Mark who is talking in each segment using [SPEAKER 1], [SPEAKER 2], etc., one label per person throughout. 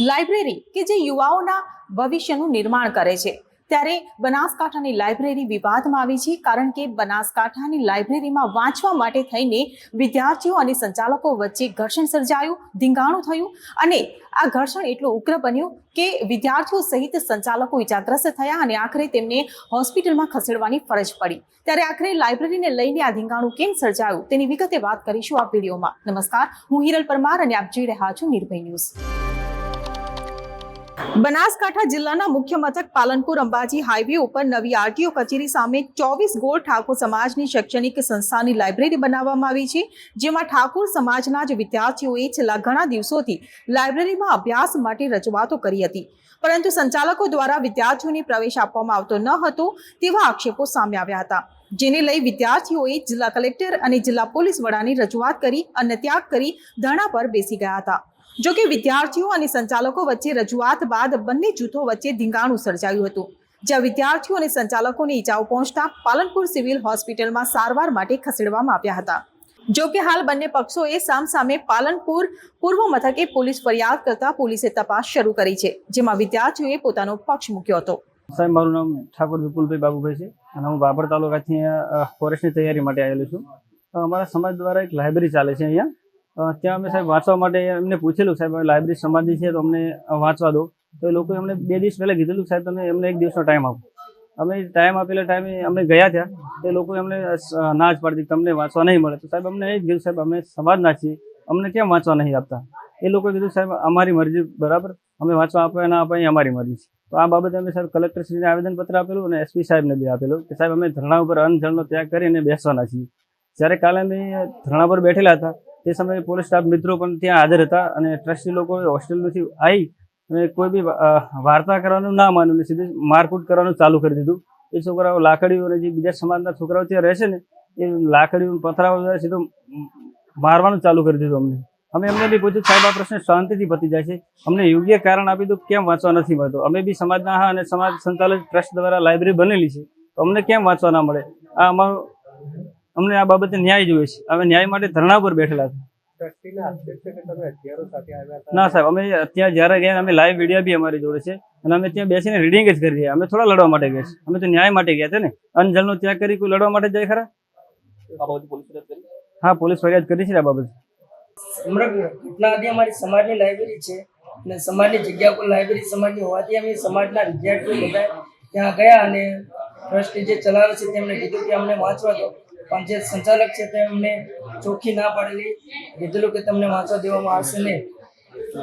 [SPEAKER 1] Library કે જે યુવાઓના ભવિષ્યનું નિર્માણ કરે છે. ત્યારે બનાસકાંઠાની લાઇબ્રેરી વિવાદમાં આવી છે કારણ કે બનાસકાંઠાની લાઇબ્રેરીમાં વાંચવા માટે થઈને વિદ્યાર્થીઓ અને સંચાલકો વચ્ચે ઘર્ષણ સર્જાયું, ધીંગાણું થયું અને આ ઘર્ષણ એટલું ઉગ્ર બન્યું કે વિદ્યાર્થીઓ સહિત સંચાલકો ઇજાગ્રસ્ત થયા અને આખરે તેમને હોસ્પિટલમાં ખસેડવાની ફરજ પડી. ત્યારે આખરે લાઇબ્રેરીને લઈને આ ધીંગાણું કેમ સર્જાયું તેની વિગતે વાત કરીશું આ વિડીયોમાં. નમસ્કાર, હું હિરલ પરમાર અને આપ જોઈ રહ્યા છો નિર્ભય ન્યૂઝ. બનાસકાંઠા જિલ્લાના મુખ્ય મથક પાલનપુર અંબાજી હાઈવે ઉપર નવી આરટીઓ કચેરી સામે ચોવીસ ગોળ ઠાકોર સમાજની શૈક્ષણિક સંસ્થાની લાઇબ્રેરી બનાવવામાં આવી છે, જેમાં ઠાકોર સમાજના જ વિદ્યાર્થીઓએ છેલ્લા ઘણા દિવસોથી લાઇબ્રેરીમાં અભ્યાસ માટે રજૂઆતો કરી હતી. પરંતુ સંચાલકો દ્વારા વિદ્યાર્થીઓને પ્રવેશ આપવામાં આવતો ન હતો તેવા આક્ષેપો સામે આવ્યા હતા. જેને લઈ વિદ્યાર્થીઓએ જિલ્લા કલેક્ટર અને જિલ્લા પોલીસ વડાની રજૂઆત કરી અને ત્યાગ કરી ધરણા પર બેસી ગયા હતા. જો કે વિદ્યાર્થીઓ અને સંચાલકો વચ્ચે રજૂઆત બાદ બંને જૂથો વચ્ચે ધીંગાણું સર્જાયું હતું, જ્યાં વિદ્યાર્થીઓ અને સંચાલકોને ઈજાઓ પહોંચતા પાલનપુર સિવિલ હોસ્પિટલમાં સારવાર માટે ખસેડવામાં આવ્યા હતા. જો કે હાલ બંને પક્ષોએ સામસામે પાલનપુર પૂર્વ મથકે પોલીસ ફરિયાદ કરતા પોલીસે તપાસ શરૂ કરી છે, જેમાં વિદ્યાર્થીઓએ પોતાનો પક્ષ મૂક્યો હતો.
[SPEAKER 2] સાહેબ, મારું નામ ઠાકોર વિપુલભાઈ બાબુભાઈ છે અને હું બાબર તાલુકાથી ફોરેસ્ટની તૈયારી માટે આવેલો છું. અમારા સમાજ દ્વારા એક લાઇબ્રેરી ચાલે છે અહીંયા. ત્યાં અમે સાહેબ વાંચવા માટે એમને પૂછેલું સાહેબ લાઇબ્રેરી સમાધિ છે તો અમને વાંચવા દો. તો એ લોકોએ અમને બે દિવસ પહેલાં કીધેલું સાહેબ તમે એમને એક દિવસનો ટાઈમ આપો. અમે ટાઈમ આપેલા ટાઈમે અમે ગયા ત્યાં તો એ લોકોએ અમને અ, ના જ પાડી તમને વાંચવા નહીં મળે. તો સાહેબ અમને એ જ કીધું સાહેબ અમે સમાજના છીએ અમને કેમ વાંચવા નહીં આપતા? એ લોકોએ કીધું સાહેબ અમારી મરજી બરાબર? અમે વાંચવા આપવા ના આપવા એ અમારી મરજી છે. તો આ બાબતે અમે સાહેબ કલેક્ટરશ્રીને આવેદનપત્ર આપેલું અને એસપી સાહેબને બી આપેલું કે સાહેબ અમે ધરણા ઉપર અનજળનો ત્યાગ કરીને બેસવાના છીએ. જ્યારે કાલે અમે ધરણા પર બેઠેલા હતા તે સમયે પોલીસ સ્ટાફ મિત્રો પણ ત્યાં હાજર હતા અને ટ્રસ્ટી લોકો હોસ્ટેલમાંથી આવી અને કોઈ બી વાર્તા કરવાનું ના માન્યું ને સીધું મારકૂટ કરવાનું ચાલુ કરી દીધું. એ છોકરાઓ લાકડીઓ અને જે બીજા સમાજના છોકરાઓ ત્યાં રહેશે ને, એ લાકડીઓ પથરાઓ સીધું મારવાનું ચાલુ કરી દીધું અમને. અમે એમને બી પૂછ્યું, સાહેબ, આ પ્રશ્ન શાંતિથી પતી જાય છે. અમને યોગ્ય કારણ આપી દો, કેમ વાંચવા નથી મળતો? અમે બી સમાજના હા અને સમાજ સંચાલક ટ્રસ્ટ દ્વારા લાઇબ્રેરી બનેલી છે. તો અમને કેમ વાંચવા ના મળે? આ અમારું અમને આ બાબતે ન્યાય જોઈએ છે. અમે ન્યાય માટે ધરણા પર બેઠેલા છે. ના સાહેબ અમે ત્યાં જ્યારે ગયા અમે લાઈવ વીડિયો બી અમારી જોડે છે અને અમે ત્યાં બેસીને રીડિંગ જ કરી રહ્યા. અમે થોડા લડવા માટે ગયા છે અમે તો ન્યાય માટે ગયા છે ને. અનજલનો ત્યાગ કરી કોઈ લડવા માટે જાય ખરા? હા પોલીસ ફરિયાદ કરી છે આ બાબતે.
[SPEAKER 3] ઘટના હતી અમારી સમાજની લાઇબ્રેરી છે અને સમાજની જગ્યા પર લાઇબ્રેરી સમાજની હોવાથી અમે સમાજના વિદ્યાર્થીઓ બધા ત્યાં ગયા અને ટ્રસ્ટી જે ચલાવે છે તેમને કીધું કે અમને વાંચવા દો. પણ જે સંચાલક છે તે અમને ચોખ્ખી ના પાડેલી. કીધેલું કે તમને વાંચવા દેવામાં આવશે નહીં.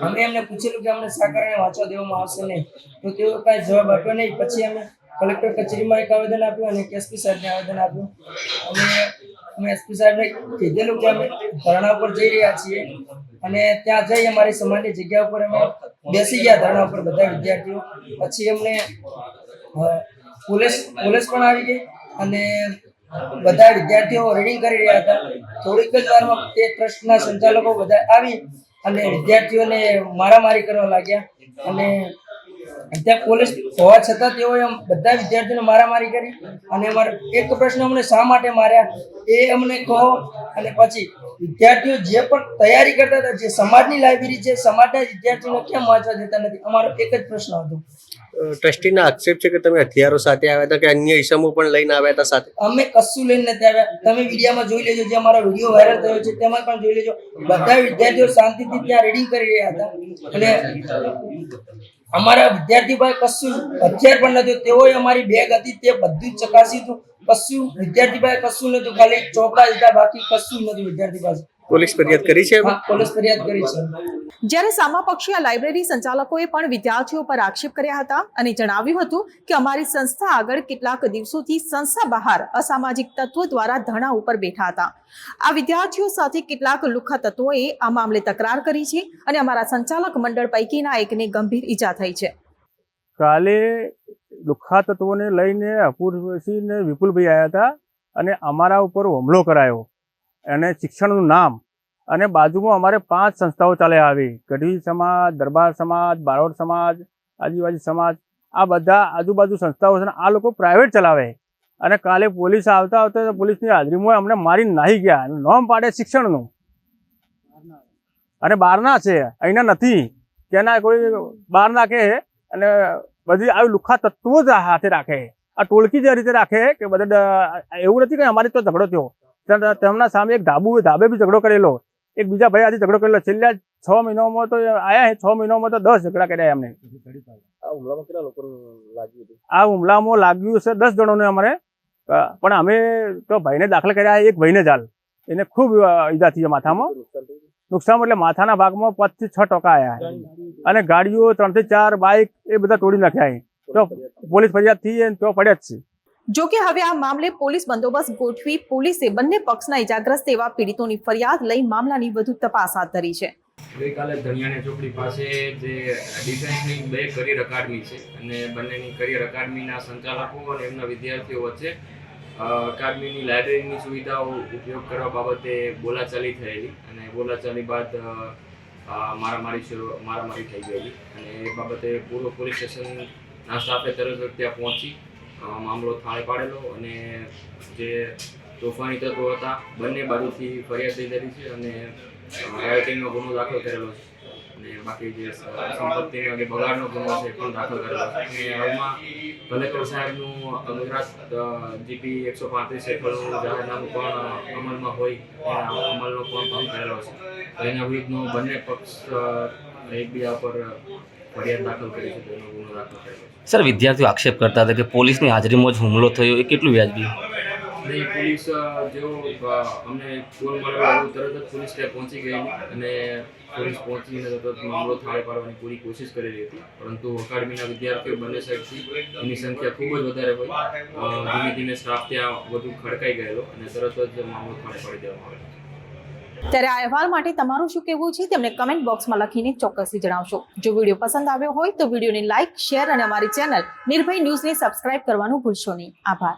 [SPEAKER 3] અમે એમને પૂછેલું કે અમને શા કારણે વાંચવા દેવામાં આવશે નહીં. તો તેઓ કાંઈ જવાબ આપ્યો નહીં. પછી અમે કલેક્ટર કચેરીમાં એક આવેદન આપ્યું અને એસપી સાહેબને આવેદન આપ્યું. અમે અમે એસપી સાહેબને કીધેલું કે અમે ધરણા ઉપર જઈ રહ્યા છીએ અને ત્યાં જઈ અમારી સમાજની જગ્યા ઉપર અમે બેસી ગયા ધરણા ઉપર બધા વિદ્યાર્થીઓ. પછી અમને પોલીસ પોલીસ પણ આવી ગઈ અને બધા વિદ્યાર્થીઓ રીડિંગ કરી રહ્યા હતા. થોડીક જ વારમાં તે ટ્રસ્ટના સંચાલકો બધા આવી અને વિદ્યાર્થીઓને મારામારી કરવા લાગ્યા. અને ત્યાં પોલીસ હોવા છતાં તેઓએ બધા વિદ્યાર્થીઓને મારામારી કરી અને અમારે એક પ્રશ્ન અમને શા માટે માર્યા એ અમને કહો. અને પછી વિદ્યાર્થીઓ જે પણ તૈયારી કરતા હતા, જે સમાજની લાઇબ્રેરી છે, સમાજના વિદ્યાર્થીઓને કેમ વાંચવા દેતા નથી, અમારો એક જ પ્રશ્ન હતો.
[SPEAKER 4] ટ્રસ્ટીના આક્ષેપ છે કે તમે હથિયારો સાથે આવ્યા હતા કે અન્ય ઈસમો પણ લઈને આવ્યા હતા સાથે?
[SPEAKER 3] અમે કશું લઈને નથી આવ્યા. તમે વિડીયામાં જોઈ લેજો, જે અમારો વીડિયો વાયરલ થયો છે, તેમાં પણ જોઈ લેજો. બધા વિદ્યાર્થીઓ શાંતિથી ત્યાં રીડિંગ કરી રહ્યા હતા. અને અમારા વિદ્યાર્થી ભાઈ કશું હથિયાર પણ નથી તેઓએ અમારી બેગ હતી, તે બધું જ ચકાસ્યું હતું. કશું વિદ્યાર્થી ભાઈ કશું નતું ખાલી ચોપડા જ બાકી કશું નથી વિદ્યાર્થી પાસે.
[SPEAKER 4] પોલીસ ફરિયાદ કરી છે?
[SPEAKER 3] પોલીસ ફરિયાદ કરી છે.
[SPEAKER 1] જ્યારે સામાપક્ષીય લાઇબ્રેરી સંચાલકોએ પણ વિદ્યાર્થીઓ પર આક્ષેપ કર્યા હતા અને જણાવ્યું હતું કે અમારી સંસ્થા આગળ કેટલાક દિવસોથી સંસ્થા બહાર અસામાજિક તત્વો દ્વારા ધરણા ઉપર બેઠા હતા. આ વિદ્યાર્થીઓ સાથે કેટલાક લુખા તત્વોએ આ મામલે તકરાર કરી છે અને અમારા સંચાલક મંડળ પૈકીના એકને ગંભીર ઈજા થઈ છે.
[SPEAKER 2] કાલે લુખા તત્વોને લઈને અપૂર્વસિંહ ને વિપુલભાઈ આવ્યા હતા અને અમારા ઉપર હુમલો કરાયો. અને શિક્ષણનું નામ. અને બાજુમાં અમારે પાંચ સંસ્થાઓ ચાલે આવી. ગઢવી સમાજ, દરબાર સમાજ, બારોડ સમાજ, આદિવાસી સમાજ. આ બધા આજુબાજુ સંસ્થાઓ છે આ લોકો પ્રાઇવેટ ચલાવે. અને કાલે પોલીસ આવતા આવતા પોલીસની હાજરીમાં અમને મારી નાહી ગયા. નોમ પાડે શિક્ષણનું. અને બહારના છે. અહીંના નથી.
[SPEAKER 5] તેના કોઈ બહાર નાખે અને બધી આવી લુખ્ખા તત્વો જ હાથે રાખે આ ટોળકી જે રીતે રાખે કે બધા એવું નથી કે અમારી તો ઝઘડો થયો. તેમના સામે એક ધાબુ ધાબે બી ઝઘડો કરેલો. એક બીજા ભાઈ આજે ઝઘડો કરેલો. છેલ્લા છ મહિનામાં તો આયા છ મહિનામાં તો દસ ઝઘડા કર્યા એમને. આ હુમલામાં લાગ્યું છે દસ જણોને અમારે. પણ અમે તો ભાઈને દાખલ કર્યા એક ભાઈને જ હાલ. એને ખૂબ ઈજા થઈ માથામાં. નુકસાન એટલે માથાના ભાગમાં પાંચથી છ ટકા આવ્યા અને ગાડીઓ ત્રણથી ચાર બાઇક એ બધા તોડી નાખ્યા તો પોલીસ ફરિયાદ થઈ તો પડ્યા જ છે.
[SPEAKER 1] જો કે હવે આ મામલે પોલીસ બંદોબસ્ત ગોઠવી પોલીસે બંને પક્ષના ઇજાગ્રસ્ત એવા પીડિતોની ફરિયાદ લઈ મામલાની વધુ તપાસ હાથ ધરી છે.
[SPEAKER 6] ગઈકાલે ધણિયાણી ચોકડી પાસે જે ડિફેન્સની બે કરિયર અકાદમી છે અને બંનેની કરિયર અકાદમીના સંચાલકો અને એમના વિદ્યાર્થીઓ વચ્ચે અકાદમીની લાઇબ્રેરીની સુવિધાઓ ઉપયોગ કરવા બાબતે બોલાચાલી થયેલી અને બોલાચાલી બાદ મારામારી શરૂ, મારામારી થઈ ગયેલી અને એ બાબતે પૂર્વ પોલીસ સ્ટેશનના સ્ટાફે તરત ત્યાં પહોંચી મામલો થાળે પાડેલો અને જે તોફાની તત્વો હતા, બંને બાજુથી ફરિયાદ લીધેલી છે અને રાઇટિંગનો ગુનો દાખલ કરેલો છે. અને બાકી જે સંપત્તિ કે બગાડનો ગુનો છે પણ દાખલ કરેલો છે. અને હાલમાં કલેક્ટર સાહેબનું ગુજરાત જીપી એકસો પાંત્રીસ હેઠળનું જાહેરનામું પણ અમલમાં હોય અમલનો પણ ભંગ કરેલો છે. એના વિરુદ્ધનો બંને પક્ષ એકબીજા પર
[SPEAKER 7] સર વિદ્યાર્થીઓ આક્ષેપ કરતા હતા કે પોલીસની હાજરીમાં જ હુમલો થયો એ કેટલું વ્યાજબી?
[SPEAKER 6] નહીં પોલીસ જેવો અમને કોલ મળ્યો તરત જ પોલીસ ત્યાં પહોંચી ગઈ અને પોલીસ પહોંચીને તરત મામલો થાળે પાડવાની પૂરી કોશિશ કરી હતી. પરંતુ અકાદમીના વિદ્યાર્થીઓ બંને સાઈડથી એની સંખ્યા ખૂબ જ વધારે હોય. ધીમે ધીમે સ્ટાફ ત્યાં વધુ ખડકાઈ ગયેલો અને તરત જ મામલો થાળે પાડી દેવામાં આવેલો
[SPEAKER 1] ત્યારે આ અહેવાલ માટે તમારું શું કહેવું છે તેમને કમેન્ટ બોક્સમાં લખીને ચોક્કસથી જણાવશો. જો વીડિયો પસંદ આવ્યો હોય તો વિડીયોને લાઇક શેર અને અમારી ચેનલ નિર્ભય ન્યૂઝને સબસ્ક્રાઇબ કરવાનું ભૂલશો નહીં. આભાર.